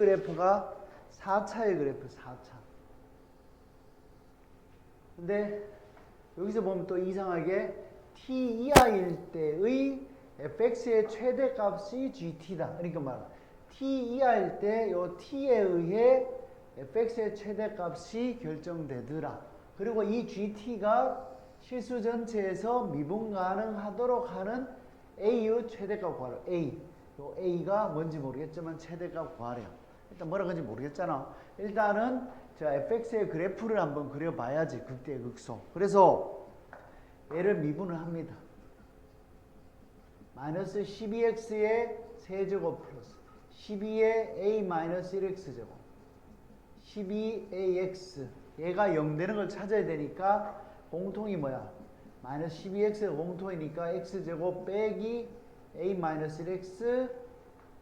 그래프가 4차의 그래프 4차. 근데 여기서 보면 또 이상하게 t 이하일 때의 fx의 최대값이 gt다. 그러니까 말 t 이하일 때 요 t에 의해 fx의 최대값이 결정되더라. 그리고 이 gt가 실수 전체에서 미분 가능하도록 하는 a의 최대값 구하라. a. 요 a가 뭔지 모르겠지만 최대값 구하래요. 일단 뭐라 그런지 모르겠잖아. 일단은 자 fx의 그래프를 한번 그려봐야지 극대 극소. 그래서 얘를 미분을 합니다. 마이너스 12x의 세제곱 플러스 12의 a 마이너스 1x 제곱 12ax 얘가 0 되는 걸 찾아야 되니까 공통이 뭐야? 마이너스 12x가 공통이니까 x제곱 빼기 a 마이너스 1x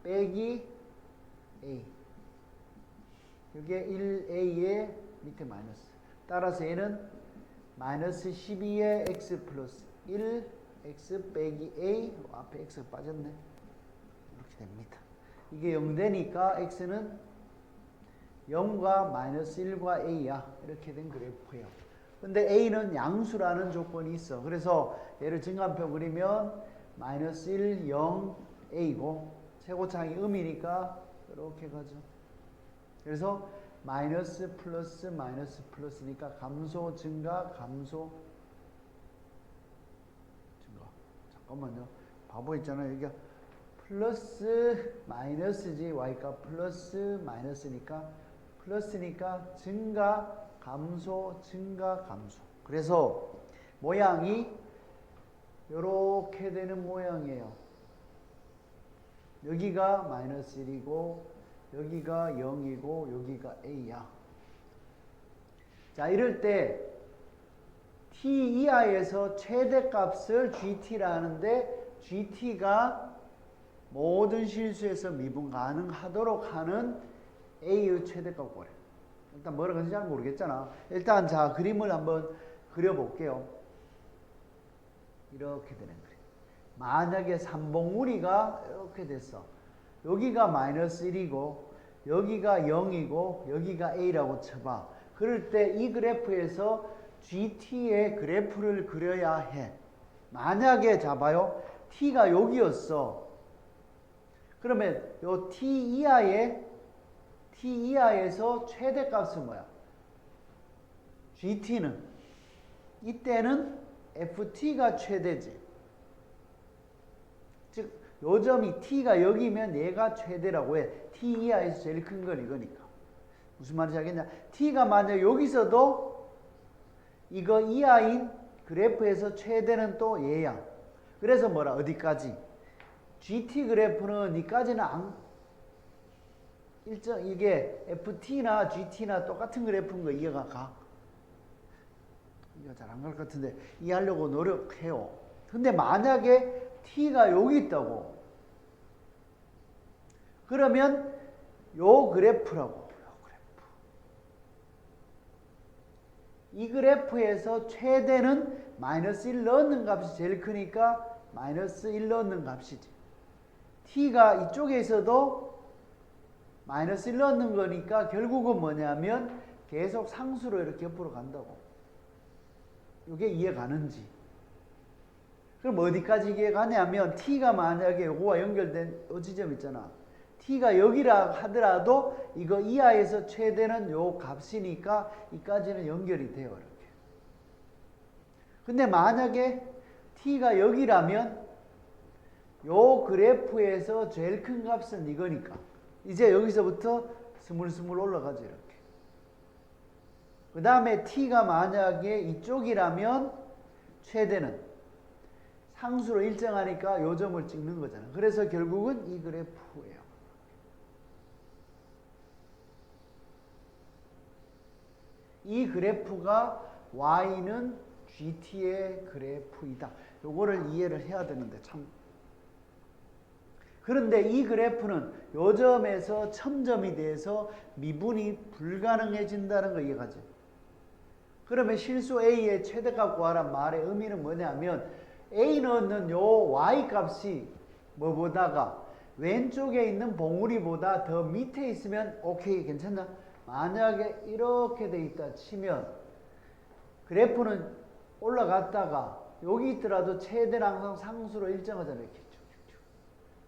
빼기 a 이게 1a의 밑에 마이너스. 따라서 얘는 마이너스 12의 x 플러스 1 x 빼기 a 앞에 x가 빠졌네. 이렇게 됩니다. 이게 0 되니까 x는 0과 마이너스 1과 a야. 이렇게 된 그래프예요. 근데 a는 양수라는 조건이 있어. 그래서 얘를 증간표 그리면 마이너스 1, 0, a고 최고창이 음이니까 이렇게 가죠 그래서 마이너스 플러스 마이너스 플러스니까 감소 증가 감소 증가. 잠깐만요. 바보 있잖아요 여기가. 플러스 마이너스지 y가 플러스 마이너스니까. 플러스니까 증가 감소 증가 감소. 그래서 모양이 이렇게 되는 모양이에요. 여기가 마이너스 1이고 여기가 0이고 여기가 a야 자 이럴 때 t 이하에서 최대값을 gt라는데 gt가 모든 실수에서 미분 가능하도록 하는 a의 최대값 구하래. 일단 뭐라 그런지 잘 모르겠잖아. 일단 자 그림을 한번 그려볼게요. 이렇게 되는 그림. 만약에 삼봉우리가 이렇게 됐어. 여기가 마이너스 1이고 여기가 0이고 여기가 a라고 쳐봐. 그럴 때 이 그래프에서 gt의 그래프를 그려야 해. 만약에 잡아요. t가 여기였어. 그러면 요 t 이하의 t 이하에서 최대값은 뭐야? gt는 이때는 ft가 최대지. 즉 요점이 t가 여기면 얘가 최대라고 해. t 이하에서 제일 큰 건 이거니까. 무슨 말인지 알겠냐? t가 만약 여기서도 이거 이하인 그래프에서 최대는 또 얘야. 그래서 뭐라 어디까지? GT 그래프는 이까지는 안 일정 이게 FT나 GT나 똑같은 그래프인 거 이해가 가. 이해가 잘안 갈 것 같은데 이해하려고 노력해요. 근데 만약에 T가 여기 있다고 그러면 요 그래프라고 요 그래프. 이 그래프에서 최대는 마이너스 1 넣는 값이 제일 크니까 마이너스 1 넣는 값이지. t가 이쪽에 있어도 마이너스 1 넣는 거니까 결국은 뭐냐면 계속 상수로 이렇게 옆으로 간다고. 이게 이해 가는지. 그럼 어디까지 이해가냐면 t가 만약에 요거와 연결된 요 지점 있잖아. t가 여기라 하더라도 이거 이하에서 최대는 요 값이니까 이까지는 연결이 돼요. 이렇게. 근데 만약에 t가 여기라면 요 그래프에서 제일 큰 값은 이거니까 이제 여기서부터 스물스물 올라가죠 이렇게 그 다음에 t가 만약에 이쪽이라면 최대는 상수로 일정하니까 요 점을 찍는 거잖아 그래서 결국은 이 그래프예요. 이 그래프가 y는 gt의 그래프이다. 요거를 이해를 해야 되는데 참. 그런데 이 그래프는 요점에서 첨점이 돼서 미분이 불가능해진다는 거 이해가지? 그러면 실수 A의 최대값 구하란 말의 의미는 뭐냐면 A 넣는 요 Y 값이 뭐보다가 왼쪽에 있는 봉우리보다 더 밑에 있으면 오케이 괜찮나? 만약에 이렇게 돼 있다 치면 그래프는 올라갔다가 여기 있더라도 최대는 항상 상수로 일정하잖아요. 이렇게 쭉쭉쭉.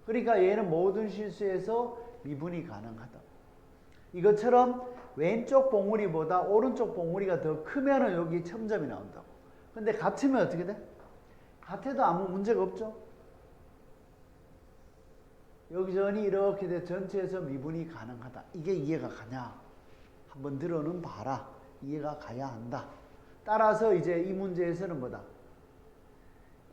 그러니까 얘는 모든 실수에서 미분이 가능하다. 이것처럼 왼쪽 봉우리보다 오른쪽 봉우리가 더 크면은 여기 첨점이 나온다고. 근데 같으면 어떻게 돼? 같아도 아무 문제가 없죠. 여기저기 이렇게 돼 전체에서 미분이 가능하다. 이게 이해가 가냐? 한번 들어는 봐라. 이해가 가야 한다. 따라서 이제 이 문제에서는 뭐다?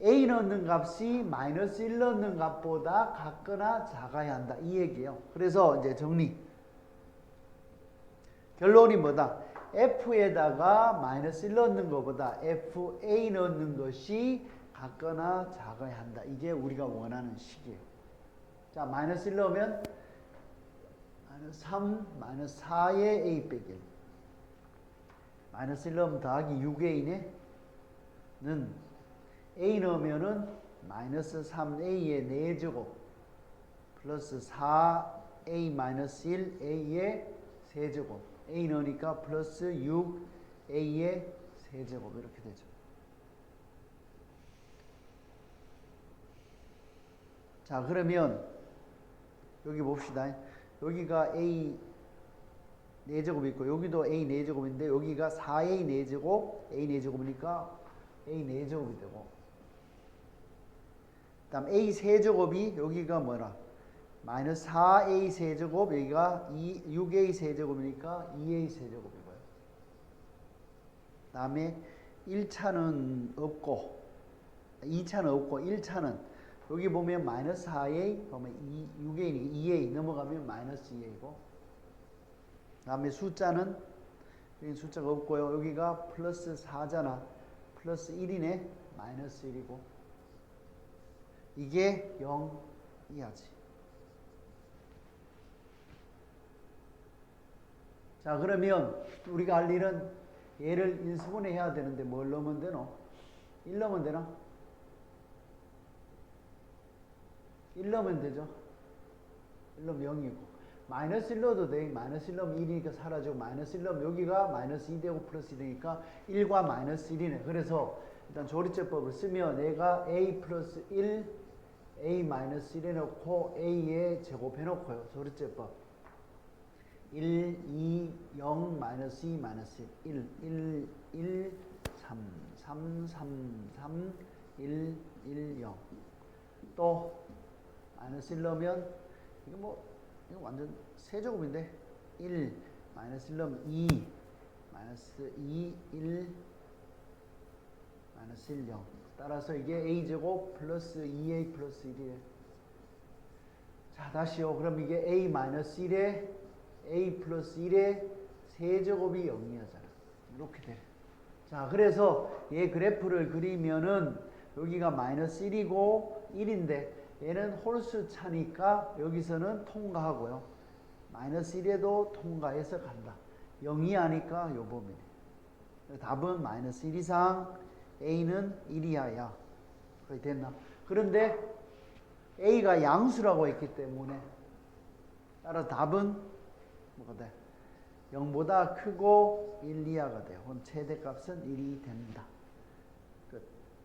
a 넣는 값이 마이너스 1 넣는 값보다 같거나 작아야 한다. 이 얘기예요. 그래서 이제 정리. 결론이 뭐다? f에다가 마이너스 1 넣는 것보다 fa 넣는 것이 같거나 작아야 한다. 이게 우리가 원하는 식이에요. 자, 마이너스 1 넣으면 마이너스 3, 마이너스 4의 a 빼기 1. 마이너스 1 넣으면 더하기 6a네. 는 a 넣으면은 마이너스 3a의 4제곱 플러스 4a 마이너스 1 a의 세제곱 a 넣으니까 플러스 6a의 세제곱 이렇게 되죠. 자 그러면 여기 봅시다. 여기가 a 4제곱이 있고 여기도 a 4제곱인데 여기가 4a 4제곱 a 4제곱이니까 a 4제곱이 되고. 그 다음 a 세제곱이 여기가 뭐라? 마이너스 4a 세제곱 여기가 2, 6a 세제곱이니까 2a 세제곱이고요. 그 다음에 1차는 없고 2차는 없고 1차는 여기 보면 마이너스 4a 보면 2, 6a 2a 넘어가면 마이너스 2a고 그 다음에 숫자는 여기 숫자가 없고요 여기가 플러스 4잖아 플러스 1이네 마이너스 1이고 이게 0 이하지. 자 그러면 우리가 할 일은 얘를 인수분해 해야 되는데 뭘 넣으면 되노? 1 넣으면 되나? 1 넣으면 되죠. 1 넣으면 0이고 마이너스 1 넣어도 돼. 마이너스 1 넣으면 1이니까 사라지고 마이너스 1 넣으면 여기가 마이너스 2 되고 플러스 2 되니까 1과 마이너스 1이네. 그래서 일단 조리제법을 쓰면 얘가 a 플러스 1 a 마이너스 1 해놓고 a에 제곱해놓고요. 조리제법 1, 2, 0, 마이너스 2, 마이너스 1 1, 1, 3, 3, 3, 3, 1, 1, 0. 또 마이너스 1 넣으면 이거 뭐 이거 완전 세제곱인데 1 마이너스 1 넣으면 2 마이너스 2 1 마이너스 1 0 따라서 이게 a제곱 플러스 2a 플러스 1이에요 자 다시요. 그럼 이게 a 마이너스 1에 a 플러스 1에 세제곱이 0이잖아 이렇게 돼. 자 그래서 얘 그래프를 그리면은 여기가 마이너스 1이고 1인데 얘는 홀수 차니까 여기서는 통과하고요. 마이너스 1에도 통과해서 간다. 0이 아니까 요 범위네. 답은 마이너스 1 이상 a는 1 이하야. 그렇게 됐나? 그런데 a가 양수라고 했기 때문에 따라 답은 뭐가 돼? 0보다 크고 1 이하가 돼요. 그럼 최대값은 1이 됩니다. 끝.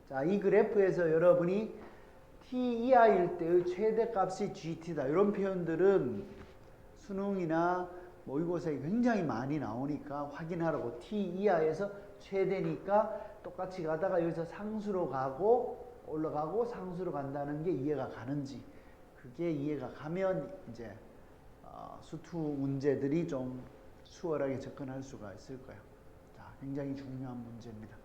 자, 이 그래프에서 여러분이 t 이하일 때의 최대값이 gt다. 이런 표현들은 수능이나 모의고사에 굉장히 많이 나오니까 확인하라고 t 이하에서 최대니까 똑같이 가다가 여기서 상수로 가고 올라가고 상수로 간다는 게 이해가 가는지 그게 이해가 가면 이제 어, 수투 문제들이 좀 수월하게 접근할 수가 있을 거예요. 자, 굉장히 중요한 문제입니다.